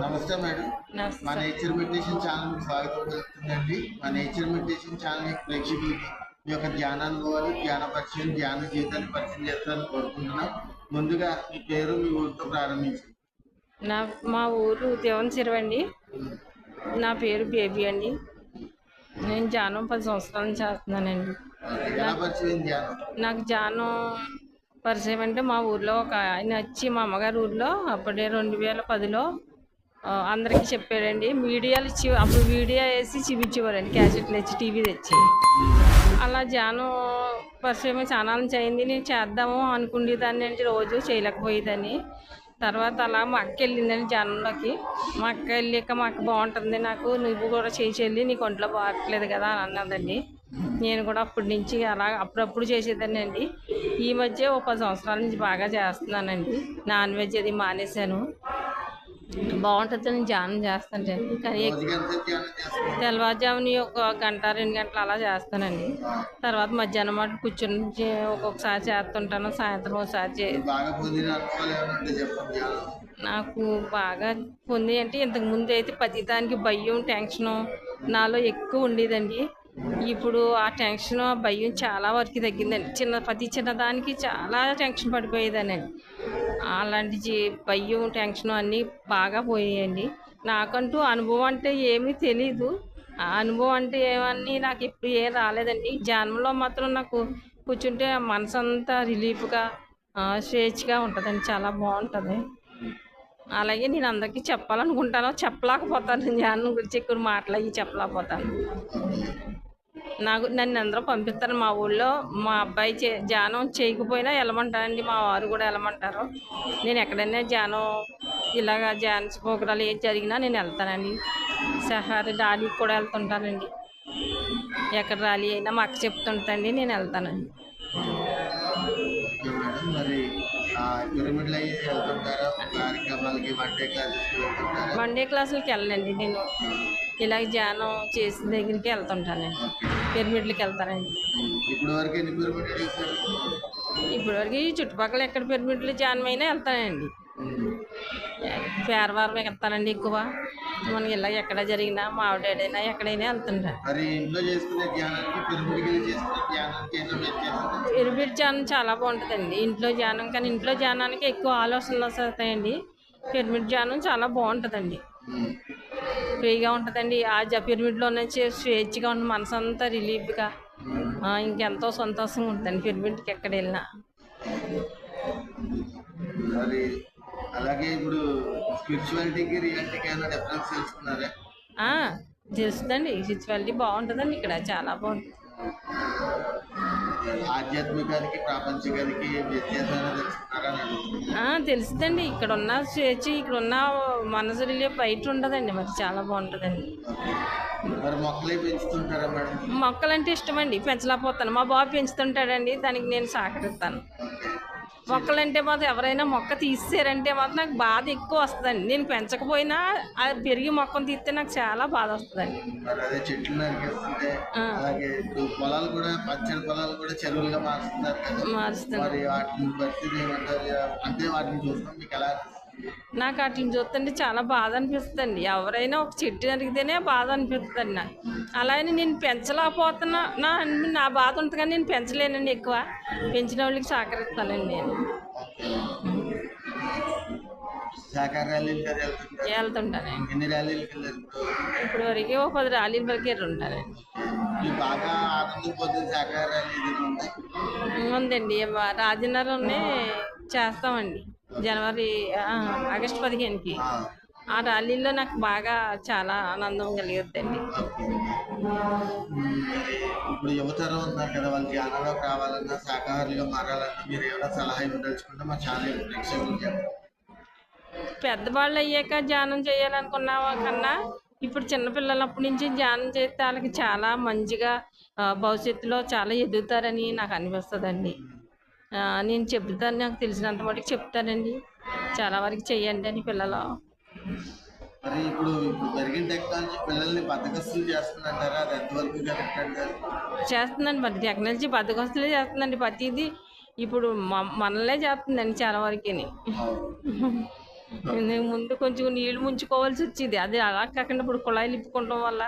నమస్తే మేడం. మా nature meditation channel స్వాగతం పలుకుతుందండి మా నేచర్ మెడిటేషన్ ఛానల్ ప్రేక్షకులకి మీ యొక్క ధ్యానానుభవాలు ధ్యాన పరిచయం ధ్యాన జీవితాన్ని పరిచయం చేస్తారని కోరుకుంటున్నాం. ముందుగా మీ పేరు మీ ఊరితో ప్రారంభించండి నా మా ఊరు దేవన్ అండి నా పేరు బేబీ అండి. నేను జానం పది సంవత్సరాల నుంచి చేస్తున్నానండి. నాకు జానం పరిచయం అంటే మా ఊర్లో ఒక ఆయన వచ్చి మా అమ్మగారి ఊర్లో అప్పుడే రెండు వేల పదిలో అందరికీ చెప్పాడండి. మీడియాలు ఇచ్చి అప్పుడు వీడియో వేసి చూపించేవారండి క్యాసెట్లు తెచ్చి టీవీ తెచ్చి. అలా జానం పరిచయం చాలా నుంచి అయింది. నేను చేద్దాము అనుకునేదాన్ని అంటే రోజు చేయలేకపోయేదాన్ని. తర్వాత అలా మా అక్క వెళ్ళిందని జనంలోకి. మా అక్క వెళ్ళాక మా అక్క బాగుంటుంది నాకు నువ్వు కూడా చేసి నీకు ఒంట్లో బాగట్లేదు కదా అని అన్నదండి. నేను కూడా అప్పటి నుంచి అలా అప్పుడప్పుడు చేసేదాన్ని అండి. ఈ మధ్య ఒక పది సంవత్సరాల నుంచి బాగా చేస్తున్నానండి. నాన్ వెజ్ అది మానేశాను. బాగుంటుంది ధ్యానం చేస్తానండి కానీ తెల్లవారుజామున ఒక గంట రెండు గంటలు అలా చేస్తానండి. తర్వాత మధ్యాహ్నం మాట కూర్చొని ఒక్కొక్కసారి చేస్తుంటాను సాయంత్రం ఒకసారి చే నాకు బాగా పొంది అంటే ఇంతకు ముందు అయితే ప్రతిదానికి భయం టెన్షను నాలో ఎక్కువ ఉండేదండి. ఇప్పుడు ఆ టెన్షన్ ఆ భయం చాలా వరకు తగ్గిందండి. చిన్న ప్రతి చిన్నదానికి చాలా టెన్షన్ పడిపోయేదానండి అలాంటి జీ- భయం టెన్షన్ అన్నీ బాగా పోయాయండి. నాకంటూ అనుభవం అంటే ఏమీ తెలీదు. ఆ అనుభవం అంటే ఏమన్నీ నాకు ఎప్పుడు ఏం రాలేదండి. జన్మలో మాత్రం నాకు కూర్చుంటే మనసు అంతా రిలీఫ్గా స్వేచ్ఛగా ఉంటుందండి. చాలా బాగుంటుంది. అలాగే నేను అందరికీ చెప్పాలనుకుంటాను. చెప్పలేకపోతాను. ధ్యానం గురించి ఎక్కువ మాటలు అవి చెప్పలేకపోతాను. నాకు నన్ను అందరూ పంపిస్తారు మా ఊళ్ళో. మా అబ్బాయి చే ధ్యానం చేయకపోయినా వెళ్ళమంటారండి. మా వారు కూడా వెళ్ళమంటారు. నేను ఎక్కడైనా ధ్యానం ఇలాగా ధ్యాన ప్రోగ్రాలు ఏది జరిగినా నేను వెళ్తానండి. సహారి డాలీకి కూడా వెళ్తుంటానండి ఎక్కడ ర్యాలీ అయినా మా అక్క చెప్తుంటండి నేను వెళ్తానండి. వన్ డే క్లాసులకి వెళ్ళండి నేను. ఇలాగ ధ్యానం చేసిన దగ్గరికి వెళ్తుంటానండి. పిరమిడ్లకి వెళ్తానండి. ఇప్పుడు వరకు చుట్టుపక్కల ఎక్కడ పిరమిడ్లు అయినా వెళ్తానండి. పేరవారం వెళ్తానండి ఎక్కువ. మనకి ఇలా ఎక్కడ జరిగినా ఎక్కడైనా చేసుకునే ధ్యానానికి ఏమైనా వ్యత్యాసం పిరమిడ్ ధ్యానం చాలా బాగుంటుందండి. ఇంట్లో ధ్యానం కానీ ఇంట్లో ధ్యానానికి ఎక్కువ ఆలోచనలు వస్తాయండి. పిరమిడ్ ధ్యానం చాలా బాగుంటుందండి. ఫ్రీగా ఉంటుందండి. ఆ పిరమిడ్లో నుంచి స్వేచ్ఛగా ఉంటుంది మనసు అంతా రిలీఫ్గా ఇంకెంతో సంతోషంగా ఉంటుందండి పిరమిడ్కి ఎక్కడ వెళ్ళినా. అలాగే ఇప్పుడు స్పిరిచువాలిటీకి రియాలిటీకి ఏమైనా డిఫరెన్స్ తెలుసుకున్నారా? ఆ, తెలుస్తుందండి. స్పిరిచువాలిటీ బాగుంటుందండి ఇక్కడ చాలా బాగుంటుంది. ఆధ్యాత్మికానికి ప్రాపంచికానికి వ్యత్యాసం తెలుస్తుందండి ఇక్కడ ఉన్న స్వేచ్ఛ ఇక్కడ ఉన్న మనసు రిలీఫ్ బయట ఉండదండి మరి. చాలా బాగుంటుందండి. మొక్కలంటే ఇష్టమండి. పెంచలేకపోతాను. మా బాబు పెంచుతుంటాడండి. దానికి నేను సహకరిస్తాను. మొక్కలంటే మాత్రం ఎవరైనా మొక్క తీసారంటే మాత్రం నాకు బాధ ఎక్కువ వస్తుందండి. నేను పెంచకపోయినా అది పెరిగి మొక్కను తీస్తే నాకు చాలా బాధ వస్తుందండి. మరి అదే చెట్లు నరికేస్తుంటే ఆ. అలాగే ఇప్పుడు పొలాలు కూడా పచ్చని పొలాలు కూడా చెరువులుగా మారుస్తున్నారు కదా. మారుస్తాను మరి వాటిని పరిస్థితి ఏమంటారు? అంటే వాటిని చూస్తాం మీకు ఎలా అనిపిస్తుంది? నాకు వాటిని చూస్తుంటే చాలా బాధ అనిపిస్తుందండి. ఎవరైనా ఒక చెట్టు నరికితేనే బాధ అనిపిస్తుందండి నాకు. అలాగే నేను పెంచలేకపోతున్నా నా నా బాధ ఉంటుంది కానీ నేను పెంచలేనండి ఎక్కువ. పెంచిన వాళ్ళకి సహకరిస్తానండి నేను. ర్యాలీలు వెళ్తుంటానండి. ఇప్పుడు? వరకు ఒక పది రాలీల వరకే ఉంటానండి. ఉందండి. రాజనగరంనే చేస్తామండి. జనవరి ఆగస్టు పదిహేనుకి. ఆ, ర్యాలీలో నాకు బాగా చాలా ఆనందం కలిగుద్దండి. ఇప్పుడు యువతరం ఉన్నారు కదా వాళ్ళు ధ్యానంలోకి రావాలన్నా శాకాహారులుగా మారాలన్నా మీరు ఏమైనా సలహా ఇవ్వదలుచుకుంటే మా ఛానల్ పెద్దవాళ్ళు అయ్యాక ధ్యానం చేయాలనుకున్న కన్నా ఇప్పుడు చిన్నపిల్లలప్పటి నుంచి ధ్యానం చేస్తే వాళ్ళకి చాలా మంచిగా భవిష్యత్తులో చాలా ఎదుగుతారని నాకు అనిపిస్తుందండి. ఆ, నేను చెప్తాను నాకు తెలిసినంత మటుకు చెప్తానండి. చాలా వరకు చెయ్యండి అని పిల్లలు. మరి ఇప్పుడు టెక్నాలజీ పిల్లల్ని బద్దకస్తులు చేస్తుందంటారా? అది ఎంతవరకు కరెక్ట్ అంటారు చేస్తుందండి మరి టెక్నాలజీ బద్దకొస్తులే చేస్తుందండి ప్రతిదీ. ఇప్పుడు మనలే చేస్తుందండి చాలా వరకు. ముందు కొంచెం నీళ్ళు ముంచుకోవాల్సి వచ్చేది. అది అలా కాకుండా ఇప్పుడు కుళాయిలు ఇప్పుకోవడం వల్ల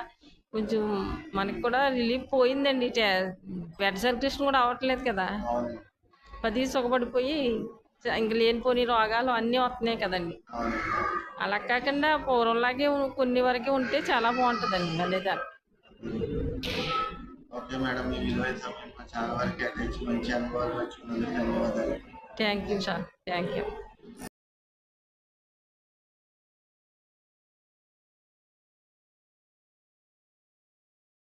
కొంచెం మనకి కూడా రిలీఫ్ పోయిందండి. బెడ్ సర్క్యులేషన్ కూడా అవ్వట్లేదు కదా. పది సుఖపడిపోయి ఇంక లేనిపోని రోగాలు అన్నీ వస్తున్నాయి కదండి. అలా కాకుండా పూర్వంలాగే కొన్ని వరకే ఉంటే చాలా బాగుంటుందండి అనేది ఓకే మేడం మీ విలువైన సమయం మా చాలా వరకు కేటాయించి మంచి అనుభవాలు పంచుకున్నందుకు ధన్యవాదాలు. Thank you sir thank you.